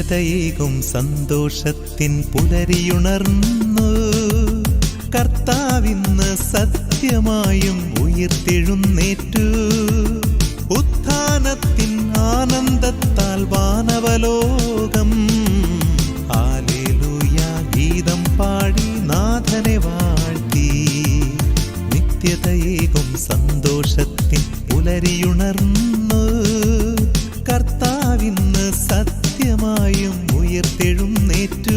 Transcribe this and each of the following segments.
നിത്യതയേകും സന്തോഷത്തിൻ പുലരിയുണർന്നു. കർത്താവിന്ന് സത്യമായും ഉയർത്തെഴുന്നേറ്റു. ഉത്ഥാനത്തിൻ ആനന്ദത്താൽ വാനവലോകം. ആലേലൂയ ഗീതം പാടി നാഥനെ വാഴ്ത്തി. നിത്യതയേകും സന്തോഷത്തിൻ പുലരിയുണർന്നു. ഉയർത്തെഴുന്നേറ്റു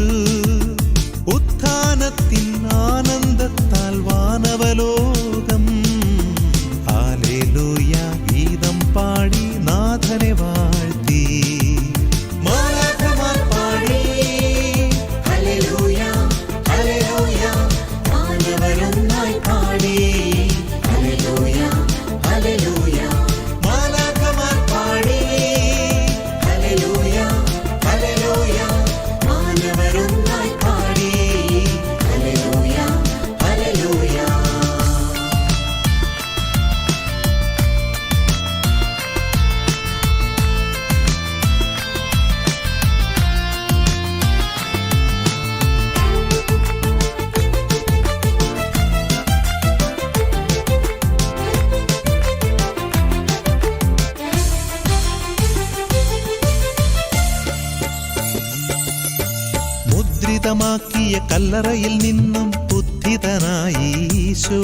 മുദ്രിതമാക്കിയ കല്ലറയിൽ നിന്നും ബുദ്ധിതനായി ഈശോ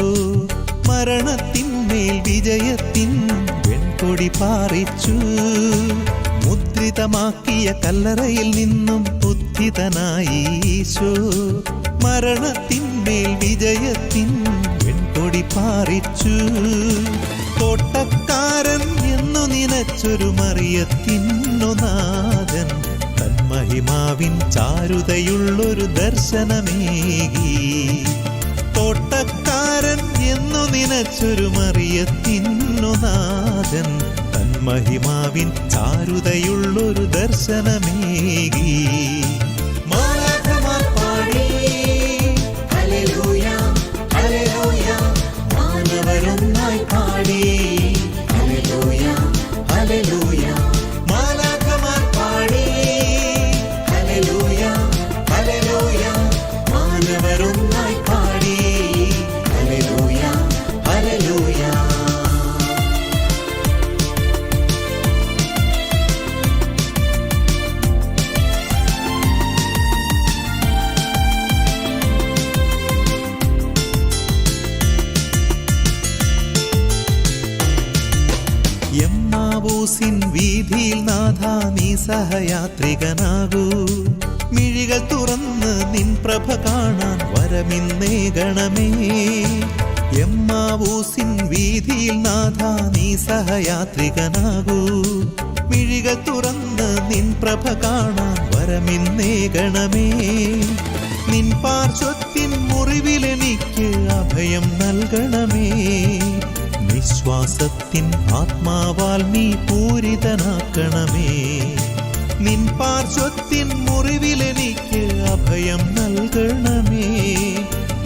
മരണത്തിന്മേൽ വിജയത്തിൻ വെൺകൊടി പാറിച്ചു. മുദ്രിതമാക്കിയ കല്ലറയിൽ നിന്നും ബുദ്ധിതനായി ഈശോ മരണത്തിന്മേൽ വിജയത്തിൻ വെൺകൊടി പാറിച്ചു. തോട്ടക്കാരൻ എന്നു നിനച്ചൊരു മറിയത്തിന്നു നാഥൻ തന്മഹിമാവിൻ ചാരുതയുള്ളൊരു ദർശനമേകി. തോട്ടക്കാരൻ എന്നു നിനച്ചൊരു മറിയത്തിന്നു നാഥൻ തന്മഹിമാവിൻ ചാരുതയുള്ളൊരു ദർശനമേകി. Hallelujah. പാടി. എമ്മാവൂസിൻ വീതിയിൽ നാഥ നീ സഹയാത്രികനാകൂ. മിഴികൾ തുറന്ന് നിൻ പ്രഭ കാണാൻ വരമിന്നേ ഗണമേ. എമ്മാവൂസിൻ വീതിയിൽ നാഥ നീ സഹയാത്രികനാകൂ. മിഴികൾ തുറന്ന് നിൻ പ്രഭ കാണാൻ വരമിന്നേ ഗണമേ. നിൻ പാർശ്വത്തിൻ മുറിവിലെനിക്ക് അഭയം നൽകണമേ. നിശ്വാസത്തിൻ ആത്മാവാൽ നീ പൂരിതനാക്കണമേ. നിൻ പാർശ്വത്തിൻ മുറിവിലെനിക്ക് അഭയം നൽകണമേ.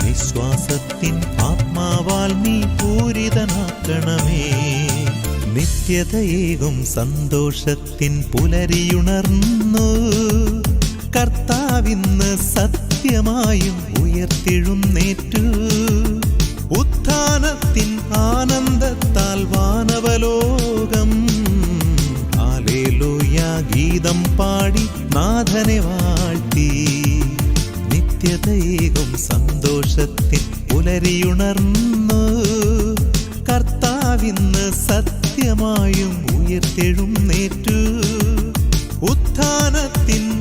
വിശ്വാസത്തിൻ ആത്മാവാൽ നീ പൂരിതനാക്കണമേ. നിത്യതയേകും സന്തോഷത്തിൻ പുലരിയുണർന്നു. കർത്താവിന്ന് സത്യമായും ഉയർത്തെഴുന്നേറ്റു. ഉത്ഥാനത്തിൻ ആനന്ദത്താൽ വാനവലോകം. ആലേലൂയ ഗീതം പാടി നാഥനെ വാഴ്ത്തി. നിത്യതയേകും സന്തോഷത്തിൽ പുലരിയുണർന്നു. കർത്താവിന്ന് സത്യമായും ഉയർത്തെഴുന്നേറ്റു. ഉത്ഥാനത്തിൻ